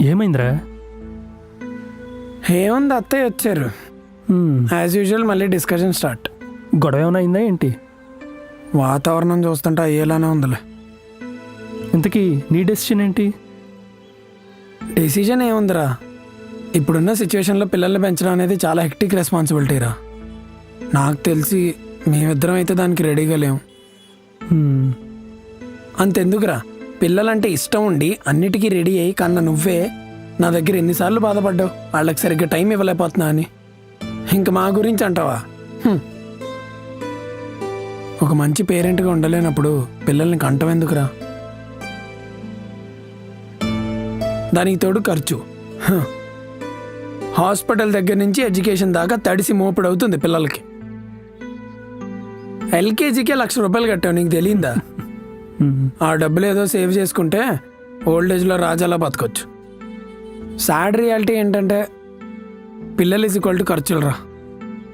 ఏమైందిరా? ఏముంది అత్తయ్య వచ్చారు. యాజ్ యూజువల్ మళ్ళీ డిస్కషన్ స్టార్ట్ గొడవ ఏమైనా అయిందా ఏంటి? వాతావరణం చూస్తుంటే అయ్యేలానే ఉందిలే. ఇంతకీ నీ డెసిషన్ ఏంటి? డెసిజన్ ఏముందిరా? ఇప్పుడున్న సిచ్యువేషన్లో పిల్లల్ని పెంచడం అనేది చాలా హెక్టిక్ రెస్పాన్సిబిలిటీరా నాకు తెలిసి మేమిద్దరం అయితే దానికి రెడీగా లేము అంతెందుకురా? పిల్లలంటే ఇష్టం ఉండి అన్నిటికీ రెడీ అయ్యి కన్నా నువ్వే నా దగ్గర ఎన్నిసార్లు బాధపడ్డావు? వాళ్ళకి సరిగ్గా టైం ఇవ్వలేకపోతున్నా అని. ఇంక మా గురించి అంటావా? ఒక మంచి పేరెంట్గా ఉండలేనప్పుడు పిల్లల్ని కంటం ఎందుకురా? దానికి తోడు ఖర్చు. హాస్పిటల్ దగ్గర నుంచి ఎడ్యుకేషన్ దాకా తడిసి మోపుడు అవుతుంది పిల్లలకి. ఎల్కేజీకే లక్ష రూపాయలు కట్టావు నీకు తెలియందా? ఆ డబ్బులు ఏదో సేవ్ చేసుకుంటే ఓల్డ్ ఏజ్లో రాజాలా బతకొచ్చు. సాడ్ రియాలిటీ ఏంటంటే పిల్లలు ఈజ్ ఈక్వల్ టు ఖర్చులు రా.